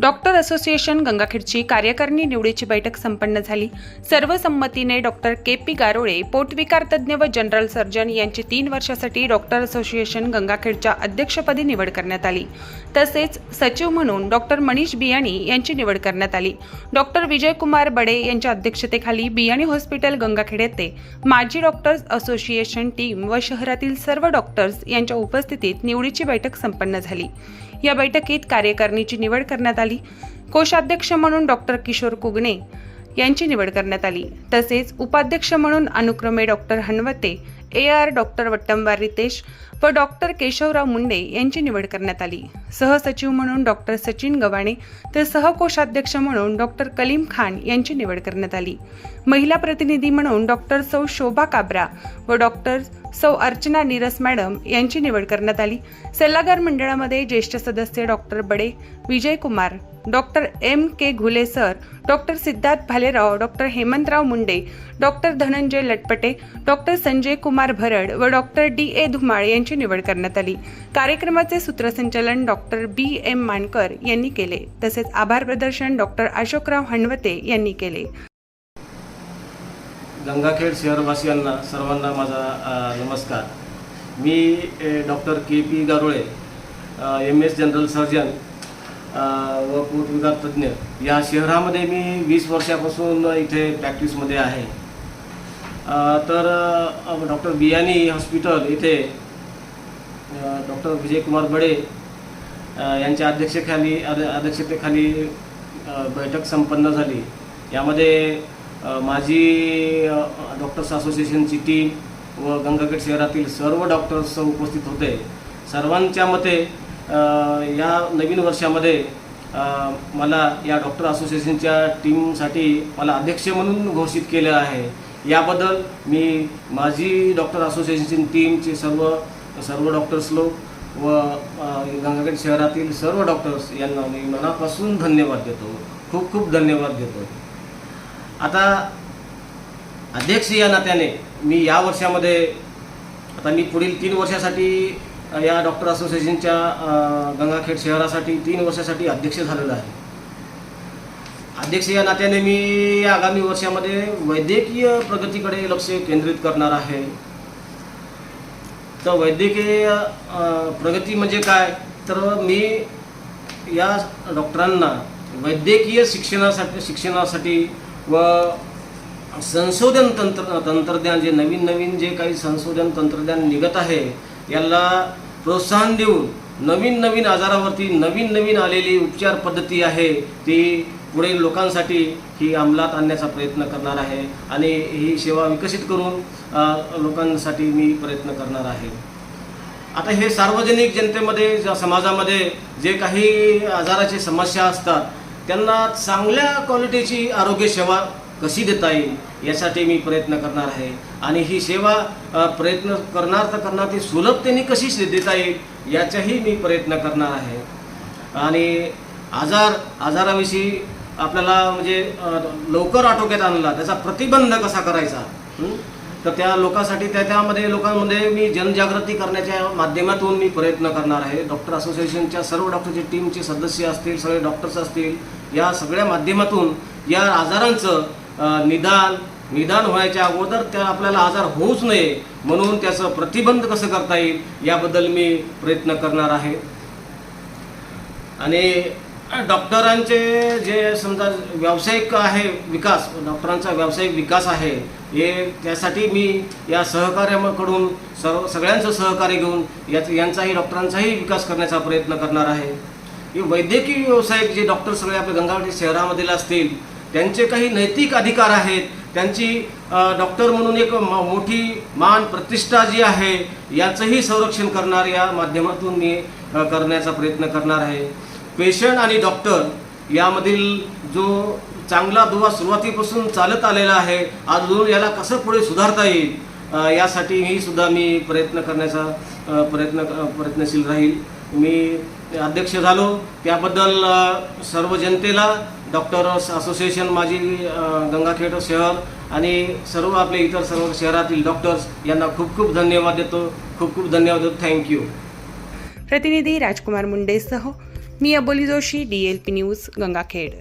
Doctor association गंगाखेडची कार्यकारिणी निवडीची बैठक संपन्न झाली. सर्वसंमतीने डॉक्टर के पी गारोळे पोटविकार तज्ज्ञ व जनरल सर्जन यांची तीन वर्षासाठी डॉक्टर असोसिएशन गंगाखेडच्या अध्यक्षपदी निवड करण्यात आली. तसेच सचिव म्हणून डॉक्टर मनीष बियाणी यांची निवड करण्यात आली. डॉक्टर विजयकुमार बडे यांच्या अध्यक्षतेखाली बियाणी हॉस्पिटल गंगाखेड येथे माजी डॉक्टर्स असोसिएशन टीम व शहरातील सर्व डॉक्टर्स यांच्या उपस्थितीत निवडीची बैठक संपन्न झाली. या बैठकीत कार्यकारिणीची निवड करण्यात आली. कोषाध्यक्ष म्हणून डॉक्टर किशोर कुगणे यांची निवड करण्यात आली. तसेच उपाध्यक्ष म्हणून अनुक्रमे doctor Hanwate A R doctor Wattambar Ritesh व डॉक्टर केशवराव मुंडे यांची निवड करण्यात आली. सहसचिव म्हणून डॉक्टर सचिन गवाणे तर सहकोषाध्यक्ष म्हणून डॉक्टर कलीम खान यांची निवड करण्यात आली. महिला प्रतिनिधी म्हणून डॉक्टर सौ शोभा काब्रा व डॉक्टर सौ अर्चना नीरस मॅडम यांची निवड करण्यात आली. सल्लागार मंडळामध्ये ज्येष्ठ सदस्य doctor Bade Vijay Kumar doctor M. K. Ghule sir doctor Siddharth Bhalerao doctor Hemantrao Munde doctor Dhananjay Latpate doctor Sanjay Kumar Bharad व डॉक्टर डी. ए. धुमाळ यांची निवड करण्यात आली. कार्यक्रमाचे सूत्रसंचालन डॉक्टर बी. एम. मानकर यांनी केले. तसेच आभार प्रदर्शन डॉक्टर अशोकराव हणवते यांनी केले. गंगाखेड शहरवासियांना सर्वांना माझा नमस्कार. मी doctor K. P. Garole M S general surgeon व पोटविकार तज्ज्ञ या शहरामध्ये मी वीस वर्षापासून इथे प्रॅक्टिसमध्ये आहे. तर डॉक्टर बियानी हॉस्पिटल इथे डॉक्टर विजयकुमार बडे यांच्या अध्यक्षेखाली अध्यक्षतेखाली बैठक संपन्न झाली. यामध्ये माझी डॉक्टर्स असोसिएशनची टीम व गंगाखेड शहरातील सर्व डॉक्टर्स उपस्थित होते. सर्वांच्या मते या नवीन वर्षामध्ये मला या डॉक्टर असोसिएशनच्या टीमसाठी मला अध्यक्ष म्हणून घोषित केलं आहे. याबद्दल मी माझी डॉक्टर असोसिएशनची टीमचे सर्व सर्व डॉक्टर्स लोक व गंगाखेड शहरातील सर्व डॉक्टर्स यांना मी मनापासून धन्यवाद देतो. खूप खूप धन्यवाद देतो. आता अध्यक्ष या नात्याने मी या वर्षामध्ये आता मी पुढील तीन वर्षासाठी या डॉक्टर असोसिएशनच्या गंगाखेड शहरासाठी तीन वर्षासाठी अध्यक्ष झालेलो आहे. अध्यक्ष या नात्याने मी आगामी वर्षामध्ये वैद्यकीय प्रगतीकडे लक्ष केंद्रित करणार आहे. तर वैद्यकीय प्रगती म्हणजे काय? तर मी या डॉक्टरांना वैद्यकीय शिक्षणासाठी शिक्षणासाठी व संशोधन तंत्र तंत्रज्ञान जे नवीन नवीन जे काही संशोधन तंत्रज्ञान निघत आहे याला प्रोत्साहन देऊन नवीन नवीन आजारावरती नवीन नवीन आलेली उपचार पद्धती आहे ती पुढे लोकांसाठी ही अंमलात आणण्याचा प्रयत्न करणार आहे आणि ही सेवा विकसित करून लोकांसाठी मी प्रयत्न करणार आहे. आता हे सार्वजनिक जनतेमध्ये ज- समाजामध्ये जे काही आजाराची समस्या असतात त्यांना चांगल्या क्वालिटीची आरोग्य सेवा कशी देता येईल यासाठी मी प्रयत्न करणार आहे. आणि ही सेवा प्रयत्न करणार तर करणार ती सुलभतेने कशी देता येईल याचाही मी प्रयत्न करणार आहे. आणि आजार आजाराविषयी आपल्याला म्हणजे लवकर आटोक्यात आणला त्याचा प्रतिबंध कसा करायचा? तर त्या लोकांसाठी त्या त्यामध्ये लोकांमध्ये मी जनजागृती करण्याच्या माध्यमातून मी प्रयत्न करणार आहे. डॉक्टर असोसिएशनच्या सर्व डॉक्टरचे टीमचे सदस्य असतील सगळे डॉक्टर्स असतील या सगळ्या माध्यमातून या आजारांचं निदान निदान व्हायच्या अगोदर त्या आपल्याला आजार होऊच नये म्हणून त्याचं प्रतिबंध कसं करता येईल याबद्दल मी प्रयत्न करणार आहे. आणि डॉक्टरांचे जे समजा व्यावसायिक आहे विकास डॉक्टरांचा व्यावसायिक विकास आहे हे त्यासाठी मी या सहकार्याकडून सर्व सगळ्यांचं सहकार्य घेऊन याच यांचाही डॉक्टरांचाही विकास करण्याचा प्रयत्न करणार आहे. हे वैद्यकीय व्यावसायिक जे डॉक्टर सगळे आपल्या गंगावटी शहरामधील असतील त्यांचे काही नैतिक अधिकार आहेत. त्यांची डॉक्टर म्हणून एक म- मोठी मान प्रतिष्ठा जी आहे याचंही संरक्षण करणार या माध्यमातून मी करण्याचा प्रयत्न करणार आहे. पेशंट आणि डॉक्टर यामधील जो चांगला दुवा सुरुवातीपासून चालत आलेला आहे अजून याला कसं पुढे सुधारता येईल यासाठी ही सुद्धा मी प्रयत्न करण्याचा प्रयत्न प्रयत्नशील राहील. मी अध्यक्ष झालो. त्याबद्दल सर्व जनतेला डॉक्टर असोसिएशन माझी गंगाखेड शहर आणि सर्व आपले इतर सर्व शहरातील डॉक्टर्स यांना खूप खूप धन्यवाद देतो. खूप खूप धन्यवाद. देतो थँक्यू प्रतिनिधी राजकुमार मुंडेसह मी Aboli Joshi D L P news Gangakhed